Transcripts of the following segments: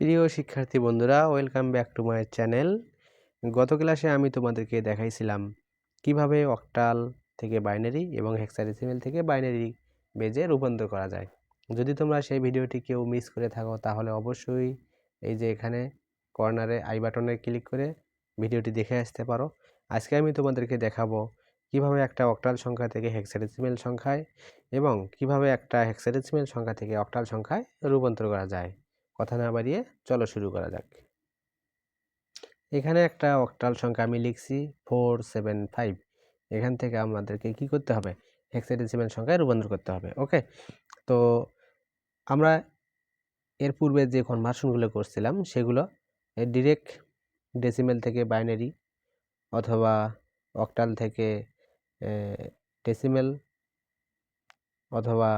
প্রিয় শিক্ষার্থী বন্ধুরা welcome back to my channel গত ক্লাসে আমি তোমাদেরকে দেখাইছিলাম কীভাবে অক্টাল থেকে বাইনারি এবং হেক্সাডেসিমেল থেকে বাইনারি বেজে রূপান্তর করা যায়। যদি তোমরা সেই ভিডিওটি কেউ মিস করে থাকো, তাহলে অবশ্যই এই যে এখানে কর্নারে আই বাটনে ক্লিক করে ভিডিওটি দেখে আসতে পারো। আজকে আমি তোমাদেরকে দেখাবো কীভাবে একটা অক্টাল সংখ্যা থেকে হেক্সাডেসিমেল সংখ্যায় এবং কীভাবে একটা হেক্সাডেসিমেল সংখ্যা থেকে অক্টাল সংখ্যায় রূপান্তর করা যায়। কথা না বাড়িয়ে চলো শুরু করা যাক। এখানে একটা অক্টাল সংখ্যা আমি লিখছি ফোর সেভেন ফাইভ এখান থেকে আমাদেরকে কি করতে হবে? হেক্সাডেসিমেল সংখ্যায় রূপান্তর করতে হবে ওকে তো আমরা এর পূর্বে যে কনভার্সনগুলো করছিলাম, সেগুলো ডিরেক্ট ডেসিমেল থেকে বাইনারি অথবা অক্টাল থেকে ডেসিমেল অথবা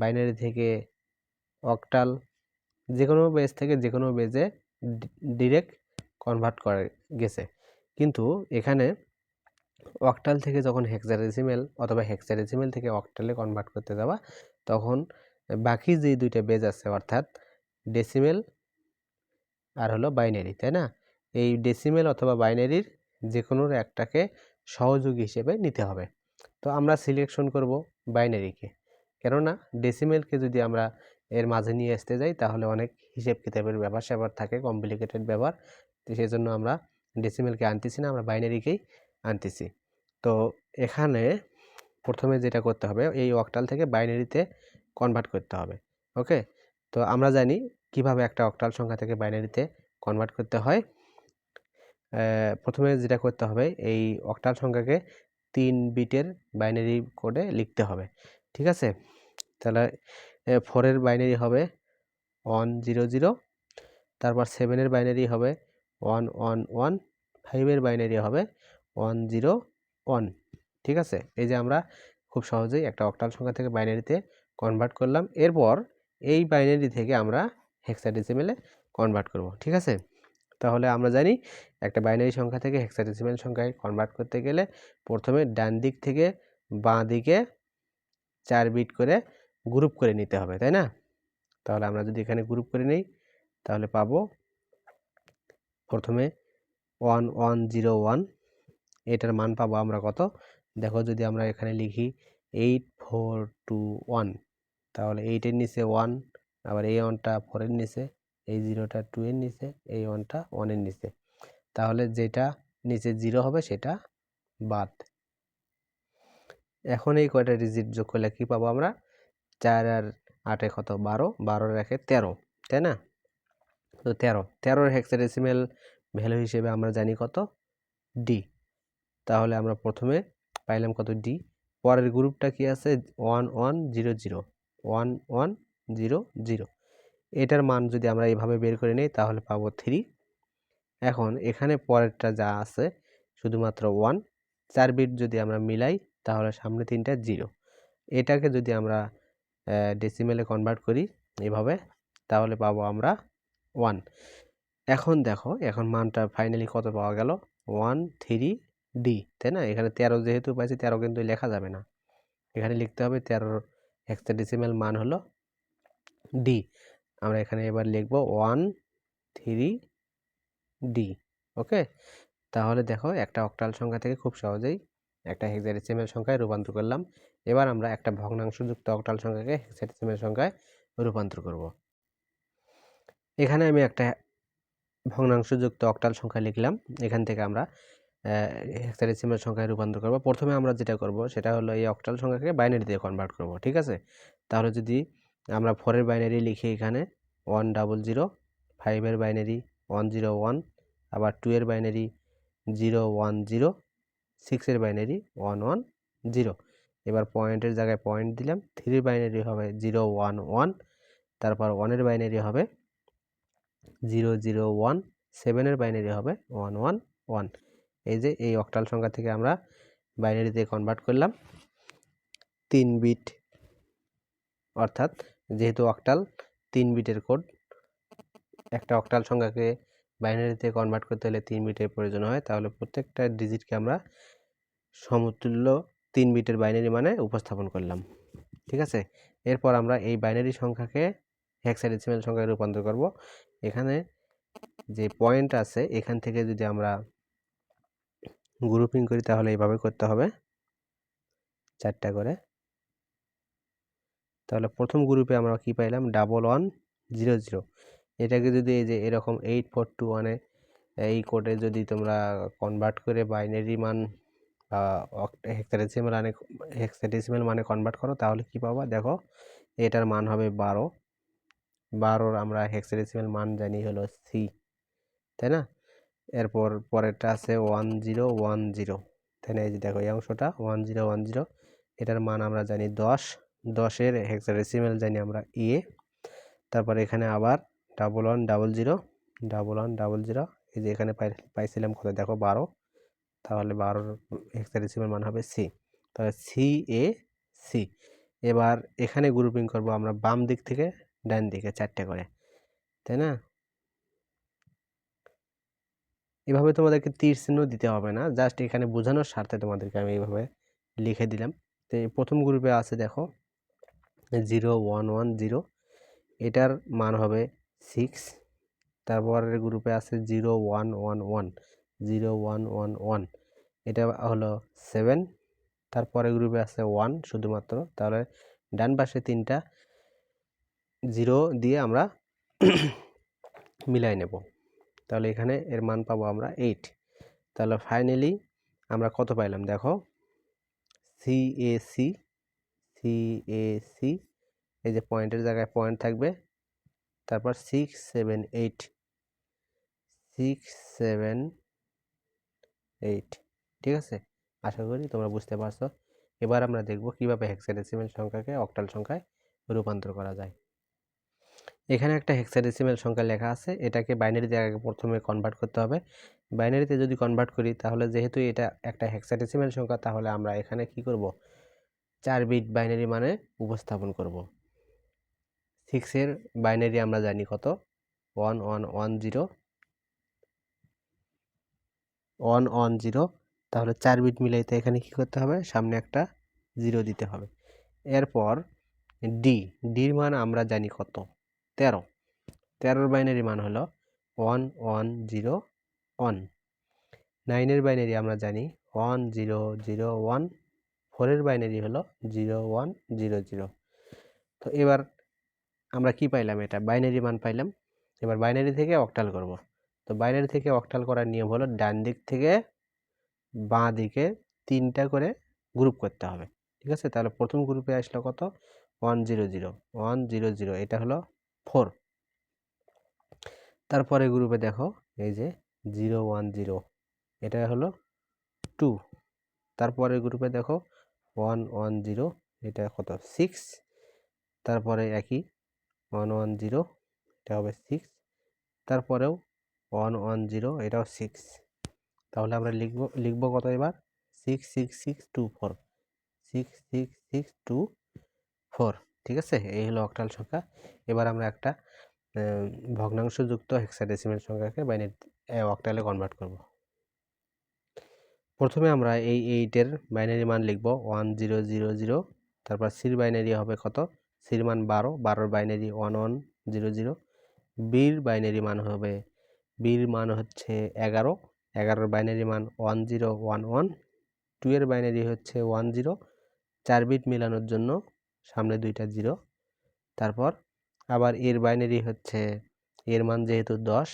বাইনারি থেকে অক্টাল যে কোনো বেজ থেকে যে কোনো বেজে ডিরেক্ট কনভার্ট করে, গেছে। কিন্তু এখানে অক্টাল থেকে যখন হেক্সাডেসিমেল অথবা হেক্সাডেসিমেল থেকে অক্টালে কনভার্ট করতে যাওয়া তখন বাকি যে দুইটা বেজ আছে, অর্থাৎ ডেসিমেল আর হলো বাইনারি তাই না? এই ডেসিমেল অথবা বাইনারির যে কোনো একটাকে সহযোগী হিসেবে নিতে হবে। তো আমরা সিলেকশন করব বাইনারিকে কেননা ডেসিমেলকে যদি আমরা এর মাঝে নিয়ে আসতে যাই, তাহলে অনেক হিসেব কিতাবের ব্যাপার স্যাপার থাকে কমপ্লিকেটেড ব্যাপার। তো সেই জন্য আমরা ডেসিমেলকে আনতেছি না, আমরা বাইনারিকেই আনতেছি। তো এখানে প্রথমে যেটা করতে হবে, এই অক্টাল থেকে বাইনারিতে কনভার্ট করতে হবে ওকে তো আমরা জানি কীভাবে একটা অক্টাল সংখ্যা থেকে বাইনারিতে কনভার্ট করতে হয়। প্রথমে যেটা করতে হবে, এই অক্টাল সংখ্যাকে তিন বিটের বাইনারি কোডে লিখতে হবে, ঠিক আছে? তাহলে ফোরের বাইনারি হবে ওয়ান জিরো জিরো, তারপর সেভেনের বাইনারি হবে ওয়ান ওয়ান ওয়ান, ফাইভের বাইনারি হবে ওয়ান জিরো ওয়ান, ঠিক আছে? এই যে আমরা খুব সহজেই একটা অক্টাল সংখ্যা থেকে বাইনারিতে কনভার্ট করলাম। এরপর এই বাইনারি থেকে আমরা হেক্সাডেসিমেলে কনভার্ট করব, ঠিক আছে? তাহলে আমরা জানি একটা বাইনারি সংখ্যা থেকে হেক্সাডেসিমেল সংখ্যায় কনভার্ট করতে গেলে প্রথমে ডান দিক থেকে বাঁ দিকে চার বিট করে গ্রুপ করে নিতে হবে, তাই না? তাহলে আমরা যদি এখানে গ্রুপ করে নিই, তাহলে পাবো প্রথমে ওয়ান ওয়ান জিরো ওয়ান, এটার মান পাবো আমরা কত? দেখো যদি আমরা এখানে লিখি এইট ফোর টু ওয়ান, তাহলে এইটের নিচে ওয়ান, আবার এই ওয়ানটা ফোরের নিচে, এই জিরোটা টু এর নিচে, এই ওয়ানটা ওয়ানের নিচে। তাহলে যেটা নিচে জিরো হবে সেটা বাদ। এখন এই কয়টা ডিজিট যোগ করলে কী পাবো আমরা? চার আর আটে কত? বারো? বারোর রেখে তেরো, তাই না? তো তেরো, তেরোর হেক্সাডেসিমেল ভ্যালু হিসেবে আমরা জানি কত? ডি তাহলে আমরা প্রথমে পাইলাম কত ডি পরের গ্রুপটা কি আছে? One one, zero zero. One one, zero zero. এটার মান যদি আমরা এইভাবে বের করে নিই, তাহলে পাবো থ্রি এখন এখানে পরেরটা যা আছে, শুধুমাত্র ওয়ান চার বিট যদি আমরা মিলাই, তাহলে সামনে তিনটা জিরো। এটাকে যদি আমরা ডেসিমেলে কনভার্ট করি, এভাবে, তাহলে পাবো আমরা ওয়ান এখন দেখো, এখন মানটা ফাইনালি কত পাওয়া গেল? ওয়ান থ্রি ডি তাই না? এখানে তেরো যেহেতু পাইছি, তেরো কিন্তু লেখা যাবে না। এখানে লিখতে হবে তেরোর একটা ডেসিমেল মান হলো ডি আমরা এখানে এবার লিখব ওয়ান থ্রি ডি ওকে তাহলে দেখো, একটা অক্টাল সংখ্যা থেকে খুব সহজেই একটা হেক্সাডেসিমেল সংখ্যায় রূপান্তর করলাম। এবার আমরা একটা ভগ্নাংশযুক্ত অক্টাল সংখ্যাকে হেক্সাডেসিমেল সংখ্যায় রূপান্তর করব। এখানে আমি একটা ভগ্নাংশযুক্ত অক্টাল সংখ্যা লিখলাম। এখান থেকে আমরা হেক্সাডেসিমেল সংখ্যায় রূপান্তর করব। প্রথমে আমরা যেটা করব সেটা হলো এই অক্টাল সংখ্যাকে বাইনারিতে কনভার্ট করব, ঠিক আছে? তাহলে যদি আমরা ফোরের বাইনারি লিখি এখানে ওয়ান ডাবল জিরো ফাইভের বাইনারি ওয়ান জিরো ওয়ান আবার টু এর বাইনারি জিরো ওয়ান জিরো সিক্সের বাইনারি ওয়ান ওয়ান জিরো এবার পয়েন্টের জায়গায় পয়েন্ট দিলাম থ্রির বাইনারি হবে জিরো ওয়ান ওয়ান তারপর ওয়ানের বাইনারি হবে জিরো জিরো ওয়ান সেভেনের বাইনারি হবে ওয়ান ওয়ান ওয়ান এই যে এই অক্টাল সংখ্যা থেকে আমরা বাইনারিতে কনভার্ট করলাম, তিন বিট অর্থাৎ যেহেতু অক্টাল তিন বিটের কোড একটা অক্টাল সংখ্যাকে বাইনারিতে কনভার্ট করতে হলে তিন বিটের প্রয়োজন হয়, তাহলে প্রত্যেকটা ডিজিটকে আমরা সমতুল্য তিন বিটের বাইনারি মানে উপস্থাপন করলাম। ঠিক আছে? এরপর আমরা এই বাইনারি সংখ্যাকে হেক্সাডেসিমেল সংখ্যায় রূপান্তর করব। এখানে যে পয়েন্ট আছে, এখান থেকে যদি আমরা গ্রুপিং করি, তাহলে এইভাবে করতে হবে। চারটা করে। তাহলে প্রথম গ্রুপে আমরা কি পাইলাম? ডাবল ওয়ান জিরো জিরো এটাকে যদি এই যে এরকম এইট ফোর টু ওয়ানে এই কোডে যদি তোমরা কনভার্ট করে বাইনারি মান হেক্সাডেসিমেল মানে হেক্সাডেসিমেল মানে কনভার্ট করো, তাহলে কি পাবা? দেখো, এটার মান হবে বারো। বারোর আমরা হেক্সাডেসিমেল মান জানি হলো সি তাই না? এরপর পরেরটা আছে ওয়ান জিরো ওয়ান জিরো তাই না এই যে দেখো, এই অংশটা ওয়ান জিরো ওয়ান জিরো এটার মান আমরা জানি দশ। দশের হেক্সাডেসিমেল জানি আমরা এ তারপর এখানে আবার double one double zero double one double zero এই যে এখানে পাই পাইছিলাম কত? দেখো বারো। তাহলে বারোর হেক্সাডেসিমেল মান হবে সি তাহলে সি এ সি এবার এখানে গ্রুপিং করব আমরা বাম দিক থেকে ডান দিকে চারটে করে। তাই না? এভাবে তোমাদেরকে তীর চিহ্ন দিতে হবে না। জাস্ট এখানে বোঝানোর স্বার্থে তোমাদেরকে আমি এইভাবে লিখে দিলাম। তো প্রথম গ্রুপে আছে দেখো জিরো ওয়ান ওয়ান জিরো এটার মান হবে সিক্স তারপরের গ্রুপে আছে zero one one one zero one one one এটা হলো সেভেন তারপরে গ্রুপে আছে ওয়ান শুধুমাত্র, তাহলে ডান পাশে তিনটা জিরো দিয়ে আমরা মিলাই নেব। তাহলে এখানে এর মান পাবো আমরা এইট তাহলে ফাইনালি আমরা কত পাইলাম দেখো? C A C C A C এই যে পয়েন্টের জায়গায় পয়েন্ট থাকবে তারপর six seven eight six seven eight ঠিক আছে? আশা করি তোমরা বুঝতে পারছ। এবার আমরা দেখব কীভাবে হেক্সাডেসিমেল সংখ্যাকে অক্টাল সংখ্যায় রূপান্তর করা যায়। এখানে একটা হেক্সাডেসিমেল সংখ্যা লেখা আছে। এটাকে বাইনারিতে আগে প্রথমে কনভার্ট করতে হবে। বাইনারিতে যদি কনভার্ট করি, তাহলে যেহেতু এটা একটা হেক্সাডেসিমেল সংখ্যা, তাহলে আমরা এখানে কি করব? চার বিট বাইনারি মানে উপস্থাপন করব। সিক্সের বাইনারি আমরা জানি কত? One one one zero one one zero তাহলে চার বিট মিলাইতে এখানে কি করতে হবে? সামনে একটা জিরো দিতে হবে। এরপর ডি ডির মান আমরা জানি কত? তেরো। তেরোর বাইনারি মান হলো ওয়ান ওয়ান জিরো ওয়ান নাইনের বাইনারি আমরা জানি ওয়ান জিরো জিরো ওয়ান ফোরের বাইনারি হলো জিরো ওয়ান জিরো জিরো তো এবার আমরা কি পাইলাম এটা? বাইনারি মান পাইলাম। এবার বাইনারি থেকে অক্টাল করব। তো বাইনারি থেকে অক্টাল করার নিয়ম হলো ডান দিক থেকে বাঁ দিকে তিনটা করে গ্রুপ করতে হবে। ঠিক আছে? তাহলে প্রথম গ্রুপে আসলো কত? One zero zero one zero zero এটা হলো ফোর তারপরে গ্রুপে দেখো, এই যে জিরো ওয়ান জিরো এটা হলো টু তারপরে গ্রুপে দেখো ওয়ান ওয়ান জিরো এটা কত? সিক্স তারপরে একই। ওয়ান ওয়ান জিরো এটা হবে সিক্স তারপরেও ওয়ান ওয়ান জিরো এটাও সিক্স তাহলে আমরা লিখব লিখব কত এবার? Six six six two four six six six two four ঠিক আছে? এই হলো অক্টাল সংখ্যা। এবার আমরা একটা ভগ্নাংশযুক্ত হেক্সাডেসিমেল সংখ্যাকে বাইনারি অক্টালে কনভার্ট করব। প্রথমে আমরা এই এইটের বাইনারি মান লিখব ওয়ান জিরো জিরো জিরো তারপর সির বাইনারি হবে কত? সির মান বারো বারোর binary one one zero zero বির বাইনারি মান হবে বির মান হচ্ছে এগারো এগারোর বাইনারি মান one zero one one two এর বাইনারি হচ্ছে ওয়ান জিরো চার বিট মেলানোর জন্য সামনে দুইটা জিরো তারপর আবার এর বাইনারি হচ্ছে, এর মান যেহেতু দশ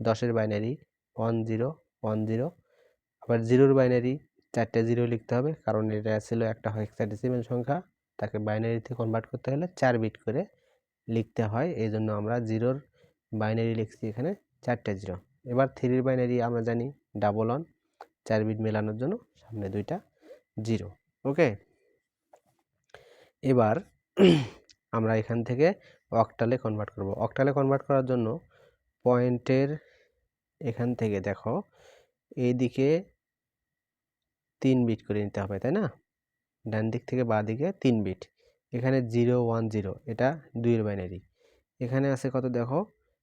দশের binary one zero one zero আবার জিরোর বাইনারি চারটে জিরো লিখতে হবে, কারণ এটা ছিল একটা হেক্সাডেসিমেল সংখ্যা। তাকে বাইনারিতে কনভার্ট করতে হলে চার বিট করে লিখতে হয়। এই জন্য আমরা জিরোর বাইনারি লিখছি এখানে চারটে জিরো। এবার থ্রির বাইনারি আমরা জানি ডাবল ওয়ান চার বিট মেলানোর জন্য সামনে দুইটা জিরো। ওকে এবার আমরা এখান থেকে অক্টালে কনভার্ট করব। অক্টালে কনভার্ট করার জন্য পয়েন্টের এখান থেকে দেখো, এইদিকে তিন বিট করে নিতে হবে, তাই না? ডান দিক থেকে বাঁ দিকে তিন বিট। এখানে জিরো, ওয়ান, জিরো, এটা দুইয়ের বাইনারি। এখানে আছে কত দেখো?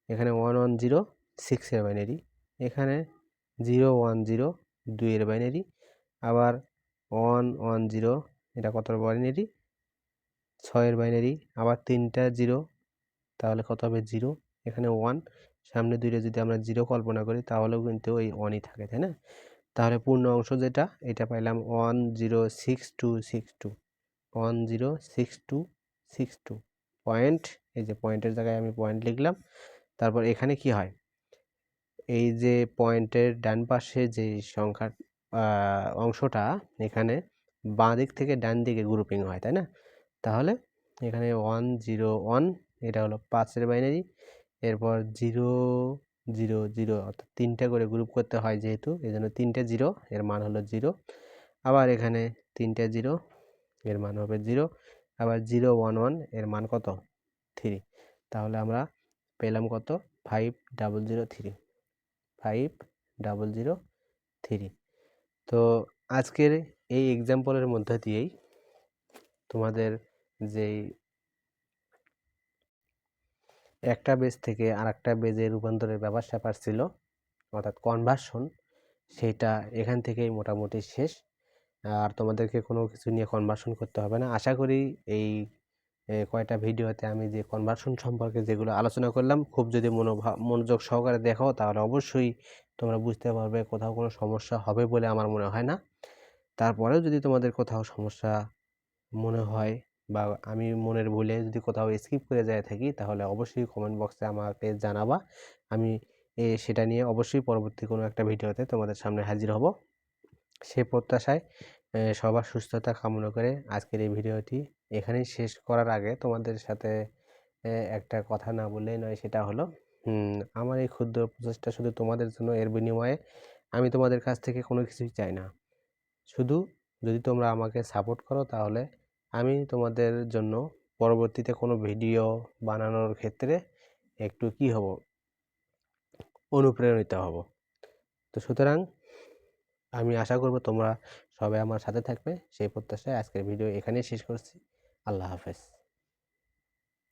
এখানে ওয়ান ওয়ান, জিরো, সিক্সের বাইনারি। এখানে জিরো, ওয়ান, জিরো, দুইয়ের বাইনারি। আবার ওয়ান ওয়ান, জিরো, এটা কত বাইনারি? ছয়ের বাইনারি। আবার তিনটা জিরো, তাহলে কত হবে? জিরো। এখানে ওয়ান, সামনে দুইটা যদি আমরা জিরো কল্পনা করি, তাহলেও কিন্তু ওই ওয়ানই থাকে, তাই না? তাহলে পূর্ণ অংশ যেটা, এটা পাইলাম one zero six two six two one zero six two six two point এই যে পয়েন্টের জায়গায় আমি পয়েন্ট লিখলাম, তারপর এখানে কি হয়? এই যে পয়েন্টের ডান পাশে যে সংখ্যা অংশটা, এখানে বাঁ দিক থেকে ডান দিকে গ্রুপিং হয়, তাই না? তাহলে এখানে ওয়ান জিরো ওয়ান এটা হলো পাঁচের বাইনারি এরপর জিরো জিরো জিরো, অর্থাৎ তিনটা করে গ্রুপ করতে হয় যেহেতু এই জন্য তিনটে জিরো, এর মান হলো জিরো। আবার এখানে তিনটে জিরো, এর মান হবে জিরো। আবার জিরো, ওয়ান ওয়ান, এর মান কত? থ্রি। তাহলে আমরা পেলাম কত? Five, double zero, three. Five, double zero, three. তো আজকের এই এক্সাম্পলের মধ্যে দিয়েই তোমাদের যেই একটা বেজ থেকে আর একটা বেজে রূপান্তরের ব্যাপার স্যাপার ছিল, অর্থাৎ কনভার্সন সেটা এখান থেকেই মোটামুটি শেষ। আর তোমাদেরকে কোনো কিছু নিয়ে কনভার্সন করতে হবে না। আশা করি এই কয়টা ভিডিওতে আমি যে কনভার্সন সম্পর্কে যেগুলো আলোচনা করলাম, খুব যদি মনোভাব মনোযোগ সহকারে দেখো, তাহলে অবশ্যই তোমরা বুঝতে পারবে কোথাও কোনো সমস্যা হবে বলে আমার মনে হয় না। তারপরেও যদি তোমাদের কোথাও সমস্যা মনে হয় বা আমি মনের ভুলে যদি কোথাও স্কিপ করে যায় থাকি, তাহলে অবশ্যই কমেন্ট বক্সে আমাকে জানাবা। আমি সেটা নিয়ে অবশ্যই পরবর্তী কোনো একটা ভিডিওতে তোমাদের সামনে হাজির হব। সে প্রত্যাশায় সবার সুস্থতা কামনা করে আজকের এই ভিডিওটি এখানেই শেষ করার আগে তোমাদের সাথে একটা কথা না বললেই নয়, সেটা হলো আমার এই ক্ষুদ্র প্রচেষ্টা শুধু তোমাদের জন্য, এর বিনিময়ে আমি তোমাদের কাছ থেকে কোনো কিছুই চাই না। শুধু যদি তোমরা আমাকে সাপোর্ট করো তাহলে আমি তোমাদের জন্য পরবর্তীতে কোনো ভিডিও বানানোর ক্ষেত্রে একটু কি হব? অনুপ্রেরণিত হব। তো সুতরাং আমি আশা করব তোমরা সবাই আমার সাথে থাকবে। সেই প্রত্যাশায় আজকের ভিডিও এখানেই শেষ করছি। আল্লাহ হাফেজ।